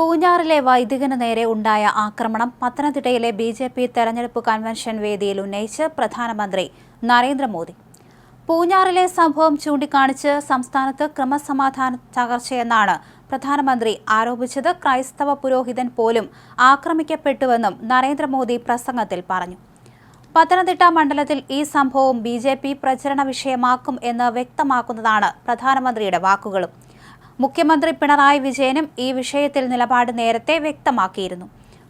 പൂഞ്ഞാറിലെ വൈദികന് നേരെ ഉണ്ടായ ആക്രമണം പത്തനംതിട്ടയിലെ ബി ജെ പി തെരഞ്ഞെടുപ്പ് കൺവെൻഷൻ വേദിയിൽ ഉന്നയിച്ച് പ്രധാനമന്ത്രി നരേന്ദ്രമോദി. പൂഞ്ഞാറിലെ സംഭവം ചൂണ്ടിക്കാണിച്ച് സംസ്ഥാനത്ത് ക്രമസമാധാന തകർച്ചയെന്നാണ് പ്രധാനമന്ത്രി ആരോപിച്ചത്. ക്രൈസ്തവ പുരോഹിതൻ പോലും ആക്രമിക്കപ്പെട്ടുവെന്നും നരേന്ദ്രമോദി പ്രസംഗത്തിൽ പറഞ്ഞു. പത്തനംതിട്ട മണ്ഡലത്തിൽ ഈ സംഭവം ബി പ്രചരണ വിഷയമാക്കും എന്ന് വ്യക്തമാക്കുന്നതാണ് പ്രധാനമന്ത്രിയുടെ വാക്കുകളും. മുഖ്യമന്ത്രി പിണറായി വിജയനും ഈ വിഷയത്തിൽ നിലപാട് നേരത്തെ വ്യക്തമാക്കിയിരുന്നു.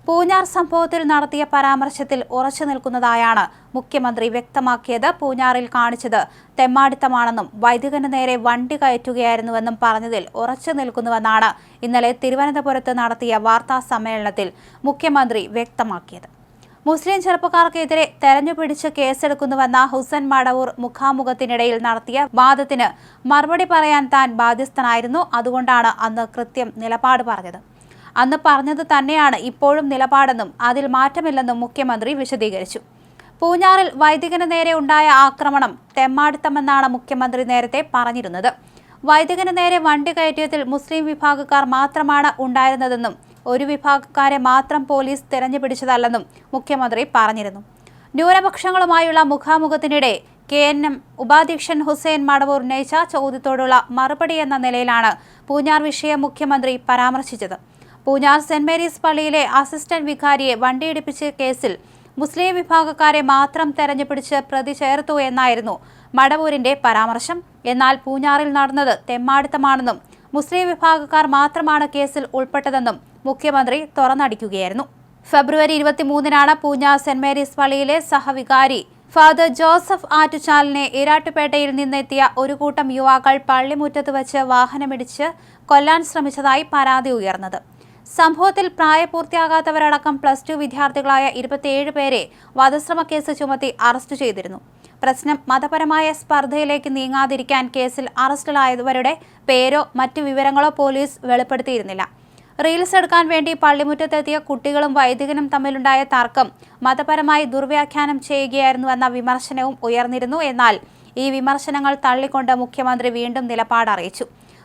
പൂഞ്ഞാർ സംഭവത്തിൽ നടത്തിയ പരാമർശത്തിൽ ഉറച്ചു നിൽക്കുന്നതായാണ് മുഖ്യമന്ത്രി വ്യക്തമാക്കിയത്. പൂഞ്ഞാറിൽ കാണിച്ചത് തെമ്മാടിത്തമാണെന്നും വൈദികന് നേരെ വണ്ടി കയറ്റുകയായിരുന്നുവെന്നും പറഞ്ഞതിൽ ഉറച്ചു നിൽക്കുന്നുവെന്നാണ് ഇന്നലെ തിരുവനന്തപുരത്ത് നടത്തിയ വാർത്താ സമ്മേളനത്തിൽ മുഖ്യമന്ത്രി വ്യക്തമാക്കിയത്. മുസ്ലിം ചെറുപ്പക്കാർക്കെതിരെ തെരഞ്ഞുപിടിച്ച് കേസെടുക്കുന്നുവെന്ന ഹുസൻ മടവൂർ മുഖാമുഖത്തിനിടയിൽ നടത്തിയ വാദത്തിന് മറുപടി പറയാൻ താൻ ബാധ്യസ്ഥനായിരുന്നു. അതുകൊണ്ടാണ് അന്ന് കൃത്യം നിലപാട് പറഞ്ഞത്. അന്ന് പറഞ്ഞത് തന്നെയാണ് ഇപ്പോഴും നിലപാടെന്നും അതിൽ മാറ്റമില്ലെന്നും മുഖ്യമന്ത്രി വിശദീകരിച്ചു. പൂഞ്ഞാറിൽ വൈദികന് നേരെ ഉണ്ടായ ആക്രമണം തെമ്മാടിത്തമെന്നാണ് മുഖ്യമന്ത്രി നേരത്തെ പറഞ്ഞിരുന്നത്. വൈദികന് നേരെ വണ്ടി കയറ്റിയതിൽ മുസ്ലിം വിഭാഗക്കാർ മാത്രമാണ് ഉണ്ടായിരുന്നതെന്നും ഒരു വിഭാഗക്കാരെ മാത്രം പോലീസ് തെരഞ്ഞുപിടിച്ചതല്ലെന്നും മുഖ്യമന്ത്രി പറഞ്ഞിരുന്നു. ന്യൂനപക്ഷങ്ങളുമായുള്ള മുഖാമുഖത്തിനിടെ കെ എൻ എം ഉപാധ്യക്ഷൻ ഹുസൈൻ മടവൂർ ഉന്നയിച്ച ചോദ്യത്തോടുള്ള മറുപടി എന്ന നിലയിലാണ് പൂഞ്ഞാർ വിഷയം മുഖ്യമന്ത്രി പരാമർശിച്ചത്. പൂഞ്ഞാർ സെന്റ് മേരീസ് പള്ളിയിലെ അസിസ്റ്റന്റ് വികാരിയെ വണ്ടിയിടിപ്പിച്ച കേസിൽ മുസ്ലിം വിഭാഗക്കാരെ മാത്രം തെരഞ്ഞുപിടിച്ച് പ്രതി ചേർത്തു എന്നായിരുന്നു മടവൂരിന്റെ പരാമർശം. എന്നാൽ പൂഞ്ഞാറിൽ നടന്നത് തെമ്മാടിത്തമാണെന്നും മുസ്ലിം വിഭാഗക്കാർ മാത്രമാണ് കേസിൽ ഉൾപ്പെട്ടതെന്നും മുഖ്യമന്ത്രി തുറന്നടിക്കുകയായിരുന്നു. ഫെബ്രുവരി ഇരുപത്തിമൂന്നിനാണ് പൂഞ്ഞ സെന്റ് മേരീസ് പള്ളിയിലെ സഹവികാരി ഫാദർ ജോസഫ് ആറ്റുചാലിനെ ഇരാട്ടുപേട്ടയിൽ നിന്നെത്തിയ ഒരു കൂട്ടം യുവാക്കൾ പള്ളിമുറ്റത്ത് വച്ച് വാഹനമിടിച്ച് കൊല്ലാൻ ശ്രമിച്ചതായി പരാതി ഉയർന്നത്. സംഭവത്തിൽ പ്രായപൂർത്തിയാകാത്തവരടക്കം പ്ലസ് ടു വിദ്യാർത്ഥികളായ ഇരുപത്തിയേഴ് പേരെ വധശ്രമ കേസ് ചുമത്തി അറസ്റ്റ് ചെയ്തിരുന്നു. പ്രശ്നം മതപരമായ സ്പർദ്ധയിലേക്ക് നീങ്ങാതിരിക്കാൻ കേസിൽ അറസ്റ്റിലായവരുടെ പേരോ മറ്റു വിവരങ്ങളോ പോലീസ് വെളിപ്പെടുത്തിയിരുന്നില്ല. റീൽസ് എടുക്കാൻ വേണ്ടി പള്ളിമുറ്റത്തെത്തിയ കുട്ടികളും വൈദികനും തമ്മിലുണ്ടായ തർക്കം മതപരമായി ദുർവ്യാഖ്യാനം ചെയ്യുകയായിരുന്നു എന്ന വിമർശനവും ഉയർന്നിരുന്നു. എന്നാൽ ഈ വിമർശനങ്ങൾ തള്ളിക്കൊണ്ട് മുഖ്യമന്ത്രി വീണ്ടും നിലപാട് അറിയിച്ചു.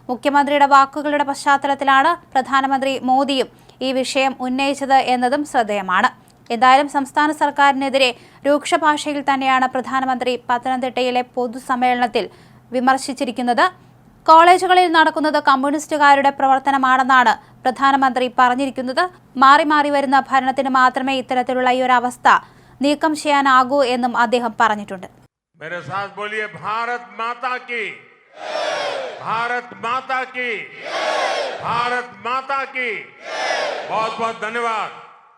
മുഖ്യമന്ത്രിയുടെ വാക്കുകളുടെ പശ്ചാത്തലത്തിലാണ് പ്രധാനമന്ത്രി മോദിയും ഈ വിഷയം ഉന്നയിച്ചത് എന്നതും ശ്രദ്ധേയമാണ്. എന്തായാലും സംസ്ഥാന സർക്കാരിനെതിരെ രൂക്ഷ ഭാഷയിൽ തന്നെയാണ് പ്രധാനമന്ത്രി പത്തനംതിട്ടയിലെ പൊതുസമ്മേളനത്തിൽ വിമർശിച്ചിരിക്കുന്നത്. കോളേജുകളിൽ നടക്കുന്നത് കമ്മ്യൂണിസ്റ്റുകാരുടെ പ്രവർത്തനമാണെന്നാണ് പ്രധാനമന്ത്രി പറഞ്ഞിരിക്കുന്നത് മാറി മാറി വരുന്ന ഭരണത്തിന് മാത്രമേ ഇത്തരത്തിലുള്ള ഈ ഒരു അവസ്ഥ നീക്കം ചെയ്യാനാകൂ എന്നും അദ്ദേഹം പറഞ്ഞിട്ടുണ്ട്. ധന്യവാദ്